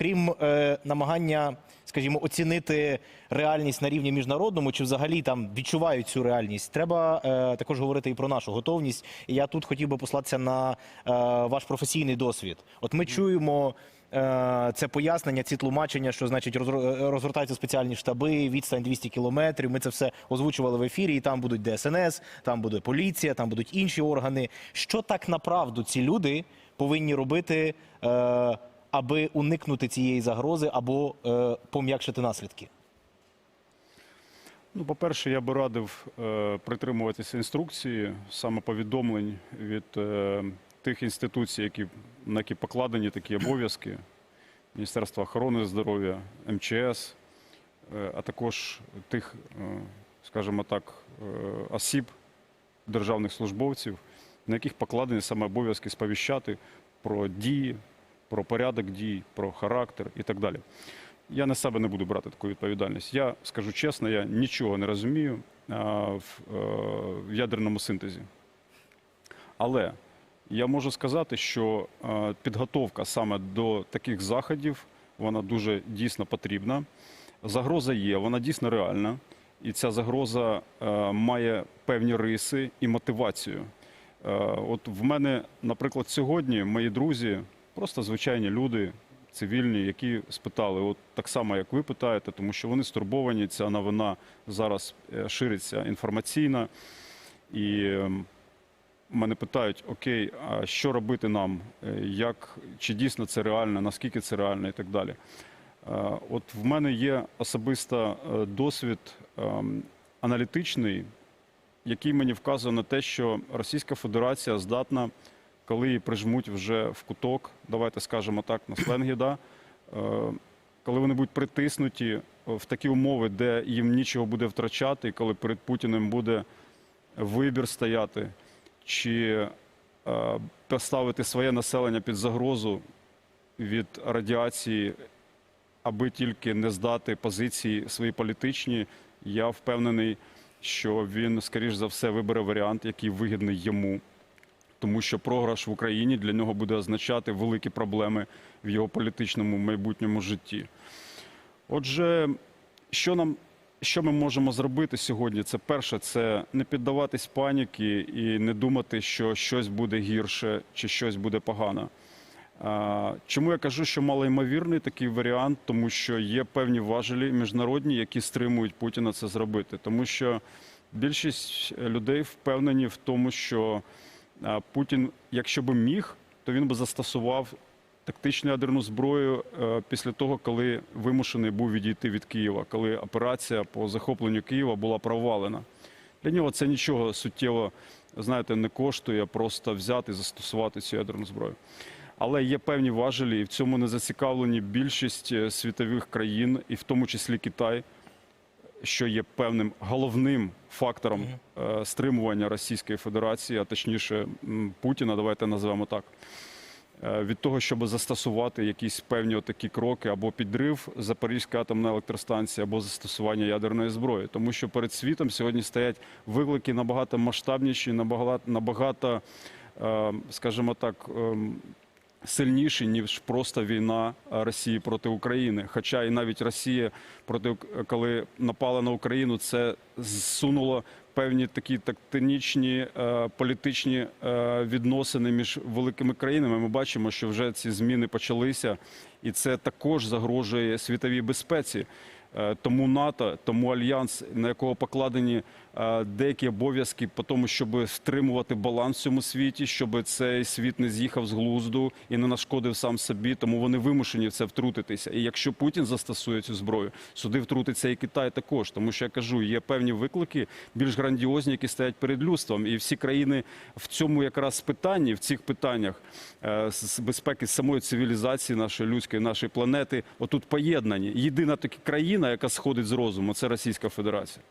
крім е, намагання, скажімо, оцінити реальність на рівні міжнародному, чи взагалі там відчувають цю реальність, треба е, також говорити і про нашу готовність. І я тут хотів би послатися на е, ваш професійний досвід. От ми чуємо. е, Це пояснення, ці тлумачення, що значить розро- розгортаються спеціальні штаби, відстань 200 кілометрів. Ми це все озвучували в ефірі. І там будуть ДСНС, там буде поліція, там будуть інші органи. Що так направду ці люди повинні робити, е, аби уникнути цієї загрози або е, пом'якшити наслідки? Ну, по-перше, я би радив е, притримуватися інструкції, саме повідомлень від е, тих інституцій, які, на які покладені такі обов'язки Міністерства охорони здоров'я, МЧС, е, а також тих, е, скажімо так, е, осіб, державних службовців, на яких покладені саме обов'язки сповіщати про дії, про порядок дій, про характер і так далі. Я на себе не буду брати таку відповідальність. Я скажу чесно, я нічого не розумію е, в ядерному синтезі. Але я можу сказати, що е, підготовка саме до таких заходів вона дуже дійсно потрібна. Загроза є, вона дійсно реальна, і ця загроза е, має певні риси і мотивацію. От в мене, наприклад, сьогодні мої друзі, просто звичайні люди, цивільні, які спитали, от так само, як ви питаєте, тому що вони стурбовані. Ця новина зараз е, шириться інформаційно. І ем, мене питають: окей, а що робити нам? Е, Як чи дійсно це реально, наскільки це реально, і так далі. Е, От в мене є особисто досвід ем, аналітичний, який мені вказує на те, що Російська Федерація здатна, коли її прижмуть вже в куток, давайте скажемо так, на сленгі, да, е, коли вони будуть притиснуті в такі умови, де їм нічого буде втрачати, і коли перед Путіним буде вибір стояти, чи е, поставити своє населення під загрозу від радіації, аби тільки не здати позиції свої політичні, я впевнений, що він, скоріш за все, вибере варіант, який вигідний йому. Тому що програш в Україні для нього буде означати великі проблеми в його політичному майбутньому житті. Отже, що нам що ми можемо зробити сьогодні? Це перше, це не піддаватись паніки і не думати, що щось буде гірше чи щось буде погано. Чому я кажу, що малоймовірний такий варіант, тому що є певні важелі міжнародні, які стримують Путіна це зробити. Тому що більшість людей впевнені в тому, що Путін, якщо би міг, то він би застосував тактичну ядерну зброю е, після того, коли вимушений був відійти від Києва, коли операція по захопленню Києва була провалена. Для нього це нічого суттєво, знаєте, не коштує просто взяти і застосувати цю ядерну зброю. Але є певні важелі, і в цьому не зацікавлені більшість е, світових країн, і в тому числі Китай, що є певним головним фактором е, стримування Російської Федерації, а точніше м, Путіна, давайте назвемо так. Е, Від того, щоб застосувати якісь певні такі кроки або підрив Запорізької атомної електростанції, або застосування ядерної зброї, тому що перед світом сьогодні стоять виклики набагато масштабніші, набагато, набагато е, скажімо так, ем, сильніші, ніж просто війна е, Росії проти України. Хоча і навіть Росія проти Ук- коли напала на Україну, це зсунуло певні такі тактинічні е, політичні е, відносини між великими країнами. Ми бачимо, що вже ці зміни почалися, і це також загрожує світовій безпеці. Е, Тому НАТО, тому альянс, на якого покладені е, деякі обов'язки по тому, щоб стримувати баланс в цьому світі, щоб цей світ не з'їхав з глузду і не нашкодив сам собі. Тому вони вимушені в це втрутитися. І якщо Путін застосує цю зброю, сюди втрутиться і Китай також. Тому що я кажу, є певні виклики більш грандіозні, які стоять перед людством, і всі країни в цьому якраз питанні, в цих питаннях е, з безпеки самої цивілізації нашої людської, нашої планети, отут поєднані. Єдина така країна, яка сходить з розуму, це Російська Федерація.